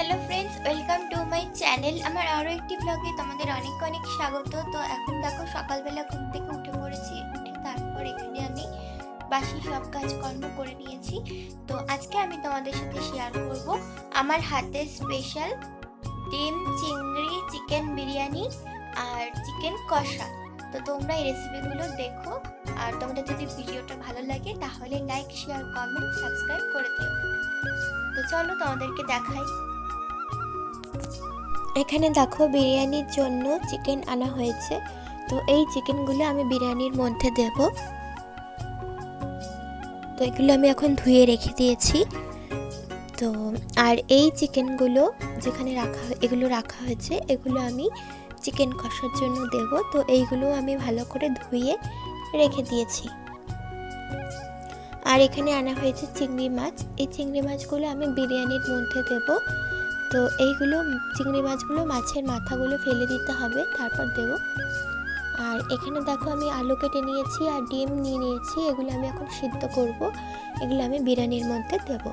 Hello friends welcome to my channel আমার আরও একটি ব্লগে তোমাদের অনেক অনেক স্বাগত। তো এখন দেখো, সকালবেলা ঘুম থেকে উঠে পড়েছি। উঠে তারপর এখানে আমি বাসি সব কাজকর্ম করে নিয়েছি। তো আজকে আমি তোমাদের সাথে শেয়ার করব আমার হাতের স্পেশাল ডিম, চিংড়ি চিকেন বিরিয়ানি আর চিকেন কষা। তো তোমরা এই রেসিপিগুলো দেখো। আর তোমাদের যদি ভিডিওটা ভালো লাগে, তাহলে লাইক শেয়ার কমেন্ট সাবস্ক্রাইব করে দিও। তো চলো তোমাদেরকে দেখাই। এখানে দেখো বিরিয়ানির জন্য চিকেন আনা হয়েছে। তো এই চিকেনগুলো আমি বিরিয়ানির মধ্যে দেব। তো এগুলো আমি এখন ধুয়ে রেখে দিয়েছি। তো আর এই চিকেনগুলো যেখানে রাখা এগুলো রাখা হয়েছে, এগুলো আমি চিকেন কষার জন্য দেব। তো এইগুলো আমি ভালো করে ধুয়ে রেখে দিয়েছি। আর এখানে আনা হয়েছে চিংড়ি মাছ। এই চিংড়ি মাছগুলো আমি বিরিয়ানির মধ্যে দেব। তো এইগুলো চিংড়ি মাছগুলো মাছের মাথাগুলো ফেলে দিতে হবে, তারপর দেব। আর এখানে দেখো আমি আলু কেটে নিয়েছি আর ডিম নিয়ে নিয়েছি, এগুলো আমি এখন সিদ্ধ করব, এগুলো আমি বিরিয়ানির মধ্যে দেব।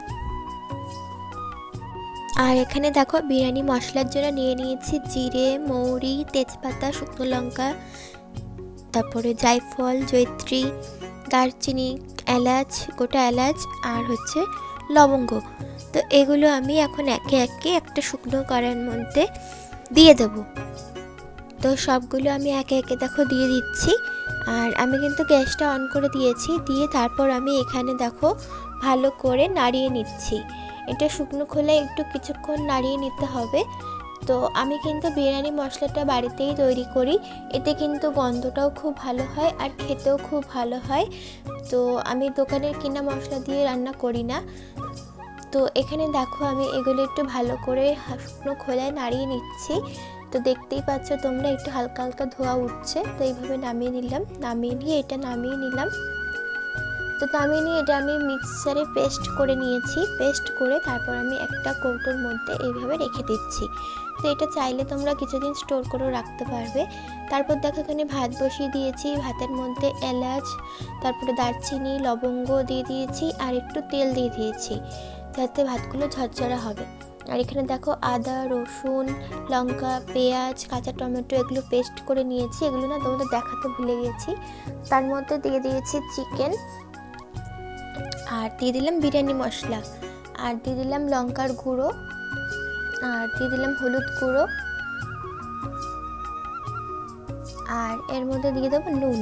আর এখানে দেখো বিরিয়ানি মশলার জন্য নিয়ে নিয়েছি জিরে, মৌরি, তেজপাতা, শুকনো লঙ্কা, তারপরে জায়ফল জৈত্রী দারচিনি, এলাচ, গোটা এলাচ, আর হচ্ছে লবঙ্গ। তো এগুলো আমি এখন একে একে একটা শুকনো কড়াইয়ের মধ্যে দিয়ে দেব। তো সবগুলো আমি একে একে দেখো দিয়ে দিচ্ছি। আর আমি কিন্তু গ্যাসটা অন করে দিয়েছি, দিয়ে তারপর আমি এখানে দেখো ভালো করে নাড়িয়ে নিচ্ছি। এটা শুকনো খোলে একটু কিছুক্ষণ নাড়িয়ে নিতে হবে। তো আমি কিন্তু বিরিয়ানি মশলাটা বাড়িতেই তৈরি করি। এতে কিন্তু গন্ধটাও খুব ভালো হয় আর খেতেও খুব ভালো হয়। তো আমি দোকানের কিনা মশলা দিয়ে রান্না করি না। তো এখানে দেখো আমি এগুলো একটু ভালো করে শুকনো খোলায় নাড়িয়ে নিচ্ছি। তো দেখতেই পাচ্ছ তোমরা একটু হালকা হালকা ধোয়া উঠছে। তো এইভাবে নামিয়ে নিলাম। নামিয়ে নিয়ে এটা নামিয়ে নিলাম। তো নামিয়ে নিয়ে এটা আমি মিক্সারে পেস্ট করে নিয়েছি। পেস্ট করে তারপর আমি একটা কৌটোর মধ্যে এইভাবে রেখে দিচ্ছি। তো এটা চাইলে তোমরা কিছুদিন স্টোর করেও রাখতে পারবে। তারপর দেখো এখানে ভাত বসিয়ে দিয়েছি, ভাতের মধ্যে এলাচ, তারপরে দারচিনি, লবঙ্গ দিয়ে দিয়েছি আর একটু তেল দিয়ে দিয়েছি যাতে ভাতগুলো ঝরঝরা হবে। আর এখানে দেখো আদা, রসুন, লঙ্কা, পেঁয়াজ, কাঁচা টমেটো এগুলো পেস্ট করে নিয়েছি। এগুলো না তোমাদের দেখাতে ভুলে গেছি। তার মধ্যে দিয়ে দিয়েছি চিকেন আর দিয়ে দিলাম বিরিয়ানি মশলা। আর দিয়ে দিলাম লঙ্কার গুঁড়ো। আর দিয়ে দিলাম হলুদ গুঁড়ো। আর এর মধ্যে দিয়ে দেবো নুন।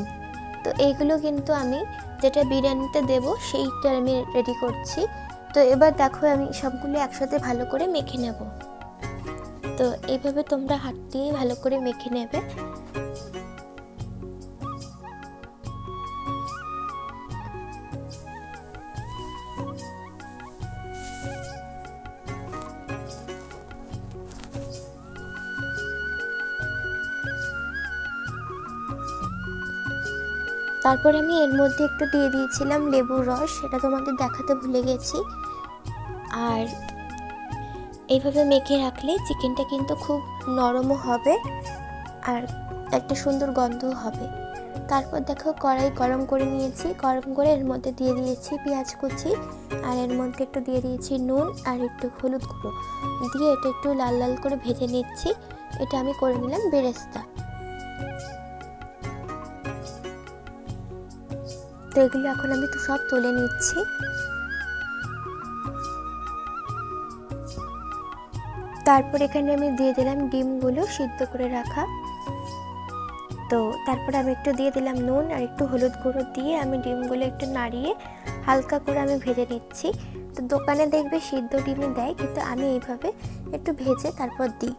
তো এইগুলো কিন্তু আমি যেটা বিরিয়ানিতে দেবো সেইটা আমি রেডি করছি। তো এবার দেখো আমি সবগুলো একসাথে ভালো করে মেখে নেব। তো এইভাবে তোমরা হাত দিয়ে ভালো করে মেখে নেবে। তারপর আমি এর মধ্যে একটু দিয়ে দিয়েছিলাম লেবুর রস, সেটা তোমাদের দেখাতে ভুলে গেছি। আর এইভাবে মেখে রাখলে চিকেনটা কিন্তু খুব নরমও হবে আর একটা সুন্দর গন্ধও হবে। তারপর দেখো কড়াই গরম করে নিয়েছি, গরম করে এর মধ্যে দিয়ে দিয়েছি পেঁয়াজ কুচি, আর এর মধ্যে একটু দিয়ে দিয়েছি নুন আর একটু হলুদ গুঁড়ো। দিয়ে এটা একটু লাল লাল করে ভেজে নিচ্ছি। এটা আমি করে নিলাম বেরেস্তা। তো এগুলো এখন আমি তো সব তুলে নিচ্ছি। তারপর এখানে আমি দিয়ে দিলাম ডিমগুলো সিদ্ধ করে রাখা। তো তারপর আমি একটু দিয়ে দিলাম নুন আর একটু হলুদ গুঁড়ো দিয়ে আমি ডিমগুলো একটু নাড়িয়ে হালকা করে আমি ভেজে নিচ্ছি। তো দোকানে দেখবে সিদ্ধ ডিমে দেয়, কিন্তু আমি এইভাবে একটু ভেজে তারপর দিই।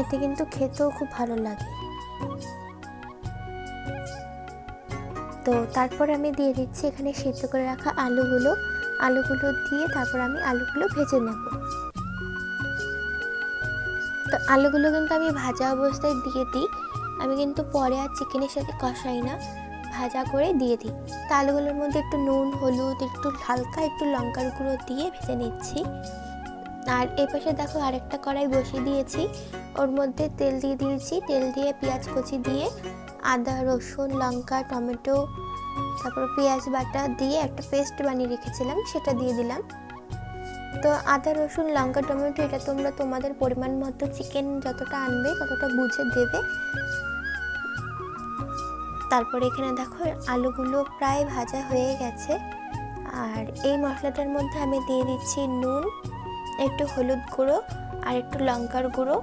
এতে কিন্তু খেতেও খুব ভালো লাগে। তো তারপর আমি দিয়ে দিচ্ছি এখানে সিদ্ধ করে রাখা আলুগুলো। আলুগুলো দিয়ে তারপর আমি আলুগুলো ভেজে নেব। তো আলুগুলো কিন্তু আমি ভাজা অবস্থায় দিয়ে দিই। আমি কিন্তু পরে আর চিকেনের সাথে কষাই না। ভাজা করে দিয়ে দিই। তো আলুগুলোর মধ্যে একটু নুন, হলুদ, একটু হালকা একটু লঙ্কার গুঁড়ো দিয়ে ভেজে নিচ্ছি। আর এই পাশে দেখো আরেকটা কড়াই বসিয়ে দিয়েছি। ওর মধ্যে তেল দিয়ে দিয়েছি। তেল দিয়ে পেঁয়াজ কুচি দিয়ে আদা, রসুন, লঙ্কা, টমেটো, তারপর পেঁয়াজ বাটা দিয়ে একটা পেস্ট বানিয়ে রেখেছিলাম, সেটা দিয়ে দিলাম। তো আদা, রসুন, লঙ্কা, টমেটো, এটা তোমরা তোমাদের পরিমাণ মতো চিকেন যতটা আনবে ততটা বুঝে দেবে। তারপরে এখানে দেখো আলুগুলো প্রায় ভাজা হয়ে গেছে। আর এই মশলাটার মধ্যে আমি দিয়ে দিচ্ছি নুন, একটু হলুদ গুঁড়ো আর একটু লঙ্কার গুঁড়ো।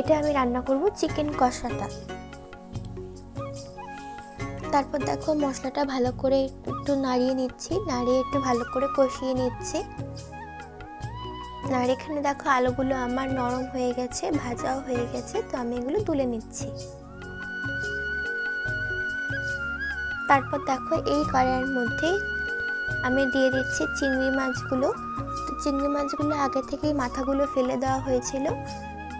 এটা আমি রান্না করব চিকেন কষাটা। তারপর দেখো মশলাটা ভালো করে একটু নাড়িয়ে নিচ্ছি, নাড়িয়ে একটু ভালো করে কষিয়ে নিচ্ছি। আর এখানে দেখো আলুগুলো আমার নরম হয়ে গেছে, ভাজাও হয়ে গেছে, তো আমি এগুলো তুলে নিচ্ছি। তারপর দেখো এই কড়াইয়ের মধ্যে আমি দিয়ে দিচ্ছি চিংড়ি মাছগুলো। তো চিংড়ি মাছগুলো আগে থেকেই মাথাগুলো ফেলে দেওয়া হয়েছিল।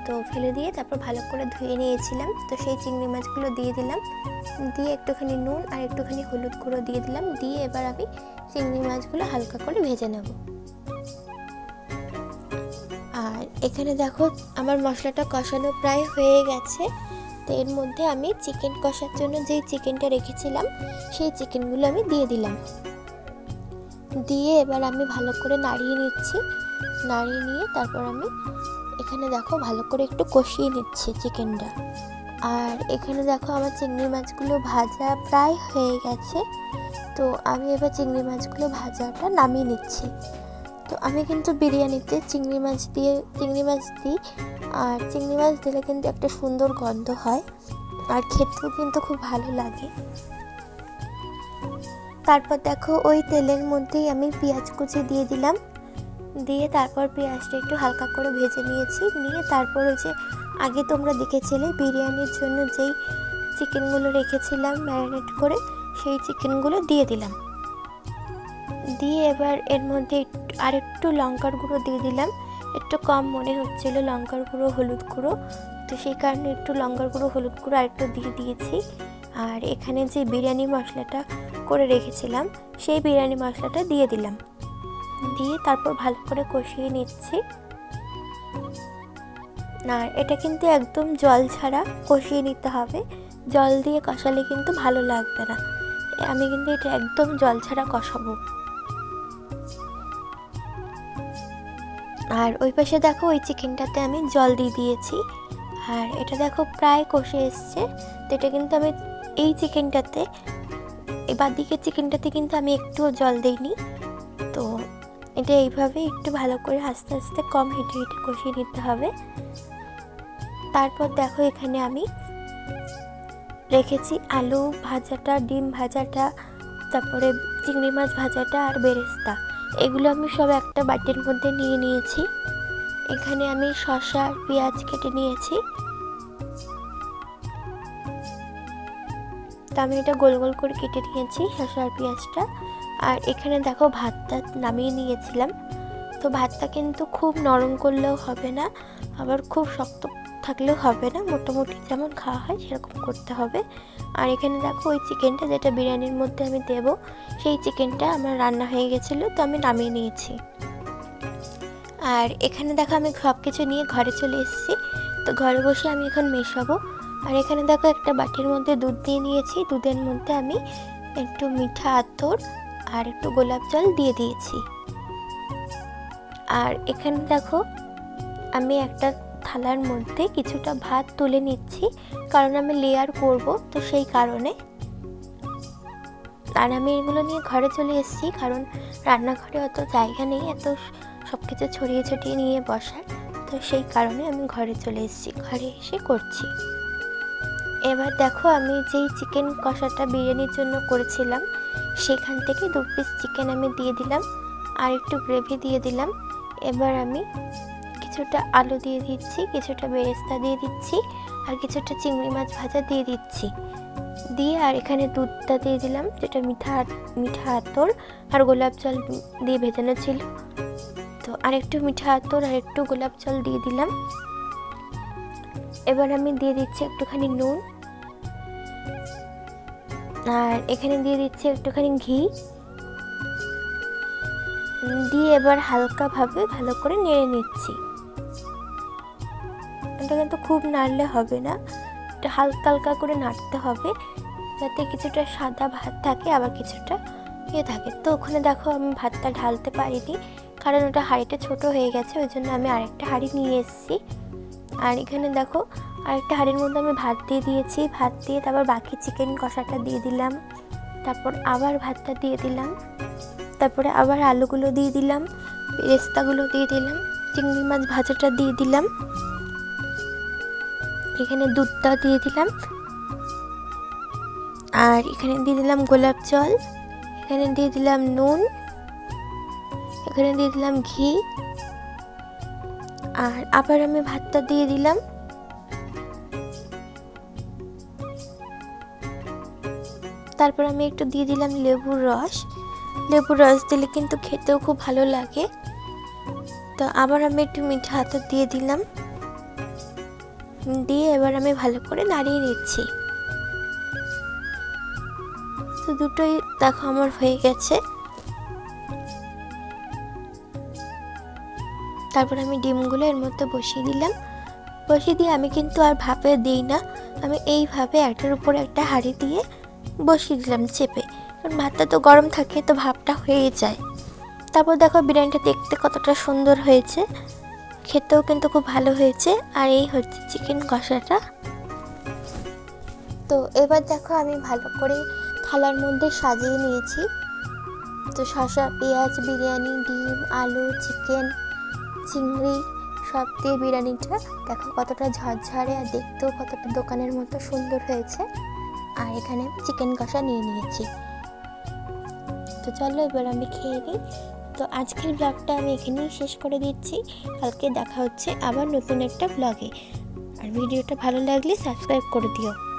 তো ফেলে দিয়ে তারপর ভালো করে ধুয়ে নিয়েছিলাম। তো সেই চিংড়ি মাছগুলো দিয়ে দিলাম। দিয়ে একটুখানি নুন আর একটুখানি হলুদ গুঁড়ো দিয়ে দিলাম। দিয়ে এবার আমি চিংড়ি মাছগুলো হালকা করে ভেজে নেব। আর এখানে দেখো, আমার মশলাটা কষানো প্রায় হয়ে গেছে। তো এর মধ্যে আমি চিকেন কষার জন্য যেই চিকেনটা রেখেছিলাম, সেই চিকেনগুলো আমি দিয়ে দিলাম। দিয়ে এবার আমি ভালো করে নাড়িয়ে নিচ্ছি। নাড়িয়ে নিয়ে তারপর আমি এখানে দেখো ভালো করে একটু কষিয়ে নিচ্ছি চিকেনটা। আর এখানে দেখো আমার চিংড়ি মাছগুলো ভাজা প্রায় হয়ে গেছে। তো আমি এবার চিংড়ি মাছগুলো ভাজাটা নামিয়ে নিচ্ছি। তো আমি কিন্তু বিরিয়ানিতে চিংড়ি মাছ দিয়ে, চিংড়ি মাছ দিই। আর চিংড়ি মাছ দিলে কিন্তু একটা সুন্দর গন্ধ হয়। আর খেতেও কিন্তু খুব ভালো লাগে। তারপর দেখো ওই তেলের মধ্যেই আমি পেঁয়াজ কুচি দিয়ে দিলাম। দিয়ে তারপর পেঁয়াজটা একটু হালকা করে ভেজে নিয়েছি। নিয়ে তারপর ওই যে আগে তোমরা দেখেছিলে বিরিয়ানির জন্য যেই চিকেনগুলো রেখেছিলাম ম্যারিনেট করে, সেই চিকেনগুলো দিয়ে দিলাম। দিয়ে এবার এর মধ্যে আর একটু লঙ্কার গুঁড়ো দিয়ে দিলাম। একটু কম মনে হচ্ছিল লঙ্কার গুঁড়ো, হলুদ গুঁড়ো। তো সেই কারণে একটু লঙ্কার গুঁড়ো, হলুদ গুঁড়ো আর একটু দিয়ে দিয়েছি। আর এখানে যে বিরিয়ানি মশলাটা করে রেখেছিলাম, সেই বিরিয়ানি মশলাটা দিয়ে দিলাম। দিয়ে তারপর ভালো করে কষিয়ে নিচ্ছি। আর এটা কিন্তু একদম জল ছাড়া কষিয়ে নিতে হবে। জল দিয়ে কষালে কিন্তু ভালো লাগবে না। আমি কিন্তু এটা একদম জল ছাড়া কষাবো। আর ওই পাশে দেখো, ওই চিকেনটাতে আমি জল দিয়ে দিয়েছি। আর এটা দেখো প্রায় কষে এসছে। তো এটা কিন্তু আমি এই চিকেনটাতে এবার দিকে চিকেনটাতে কিন্তু আমি একটুও জল দিইনি। এটা এইভাবে একটু ভালো করে আস্তে আস্তে কম হেঁটে হেঁটে কষিয়ে নিতে হবে। তারপর দেখো এখানে আমি রেখেছি আলু ভাজাটা, ডিম ভাজাটা, তারপরে চিংড়ি মাছ ভাজাটা আর বেরেস্তা। এগুলো আমি সব একটা বাটির মধ্যে নিয়ে নিয়েছি। এখানে আমি শসা আর পেঁয়াজ কেটে নিয়েছি। তা আমি এটা গোল গোল করে কেটে নিয়েছি শসা আর পেঁয়াজটা। আর এখানে দেখো ভাতটা নামিয়ে নিয়েছিলাম। তো ভাতটা কিন্তু খুব নরম করলেও হবে না, আবার খুব শক্ত থাকলেও হবে না, মোটামুটি যেমন খাওয়া হয় সেরকম করতে হবে। আর এখানে দেখো ওই চিকেনটা যেটা বিরিয়ানির মধ্যে আমি দেব, সেই চিকেনটা আমার রান্না হয়ে গেছিল, তো আমি নামিয়ে নিয়েছি। আর এখানে দেখো আমি সব কিছু নিয়ে ঘরে চলে এসেছি, তো ঘরে বসে আমি এখন মেশাবো। আর এখানে দেখো একটা বাটির মধ্যে দুধ দিয়ে নিয়েছি, দুধের মধ্যে আমি একটু মিঠা আতর আর একটু গোলাপ জল দিয়ে দিয়েছি। আর এখানে দেখো, আমি একটা থালার মধ্যে কিছুটা ভাত তুলে নিচ্ছি, কারণ আমি লেয়ার করব তো সেই কারণে। আর আমি এগুলো নিয়ে ঘরে চলে এসেছি, কারণ রান্নাঘরে অত জায়গা নেই, এত সব কিছু ছড়িয়ে ছড়িয়ে নিয়ে বসার। তো সেই কারণে আমি ঘরে চলে এসেছি, ঘরে এসে করছি। এবার দেখো, আমি যেই চিকেন কষাটা বিরিয়ানির জন্য করেছিলাম সেখান থেকে দু পিস চিকেন আমি দিয়ে দিলাম আর একটু গ্রেভি দিয়ে দিলাম। এবার আমি কিছুটা আলু দিয়ে দিচ্ছি, কিছুটা বেরেস্তা দিয়ে দিচ্ছি আর কিছুটা চিংড়ি মাছ ভাজা দিয়ে দিচ্ছি। দিয়ে আর এখানে দুধটা দিয়ে দিলাম, যেটা মিঠা মিঠা আতর আর গোলাপ জল দিয়ে ভেজানো ছিল। তো আর একটু মিঠা আতর আর একটু গোলাপ জল দিয়ে দিলাম। এবার আমি দিয়ে দিচ্ছি একটুখানি নুন। আর এখানে দিয়ে দিচ্ছি একটুখানি ঘি। দিয়ে এবার হালকাভাবে ভালো করে নেড়ে নিচ্ছি। এটা কিন্তু খুব নাড়লে হবে না। এটা হালকা হালকা করে নাড়তে হবে। যাতে কিছুটা সাদা ভাত থাকে, আবার কিছুটা ইয়ে থাকে। তো ওখানে দেখো আমি ভাতটা ঢালতে পারিনি, কারণ ওটা হাঁড়িটা ছোট হয়ে গেছে, ওই জন্য আমি আরেকটা হাঁড়ি নিয়ে এসেছি। আর এখানে দেখো আরেকটা হাঁড়ির মধ্যে আমি ভাত দিয়ে দিয়েছি, ভাত দিয়ে তারপর বাকি চিকেন কষাটা দিয়ে দিলাম। তারপর আবার ভাতটা দিয়ে দিলাম। তারপরে আবার আলুগুলো দিয়ে দিলাম, পেস্তাগুলো দিয়ে দিলাম, চিংড়ি মাছ ভাজাটা দিয়ে দিলাম। এখানে দুধটা দিয়ে দিলাম। আর এখানে দিয়ে দিলাম গোলাপ জল, এখানে দিয়ে দিলাম নুন, এখানে দিয়ে দিলাম ঘি। আর আবার আমি ভাতটা দিয়ে দিলাম। তারপর আমি একটু দিয়ে দিলাম লেবুর রস। লেবুর রস দিলে কিন্তু খেতেও খুব ভালো লাগে। তো আবার আমি একটু মিঠা হাতে দিয়ে দিলাম। দিয়ে এবার আমি ভালো করে নাড়িয়ে নিচ্ছি। তো দুটোই দেখো আমার হয়ে গেছে। তারপর আমি ডিমগুলো এর মধ্যে বসিয়ে দিলাম। বসিয়ে দিয়ে আমি কিন্তু আর ভাপে দিই না। আমি এইভাবে একটার উপরে একটা হাঁড়ি দিয়ে বসিয়ে দিলাম চেপে। কারণ ভাতটা তো গরম থাকে, তো ভাবটা হয়ে যায়। তারপর দেখো বিরিয়ানিটা দেখতে কতটা সুন্দর হয়েছে। খেতেও কিন্তু খুব ভালো হয়েছে। আর এই হচ্ছে চিকেন কষাটা। তো এবার দেখো আমি ভালো করে থালার মধ্যে সাজিয়ে নিয়েছি। তো শসা, পেঁয়াজ, বিরিয়ানি, ডিম, আলু চিকেন চিংড়ি, সব দিয়ে বিরিয়ানিটা দেখো কতটা ঝরঝরে আর দেখতেও কতটা দোকানের মতো সুন্দর হয়েছে। আর এখানে চিকেন কষা নিয়ে নিয়েছি। তো চলো এবার আমি খেয়ে নিই। তো আজকের ব্লগটা আমি এখানেই শেষ করে দিচ্ছি। কালকে দেখা হচ্ছে আবার নতুন একটা ব্লগে। আর ভিডিওটা ভালো লাগলে সাবস্ক্রাইব করে দিও।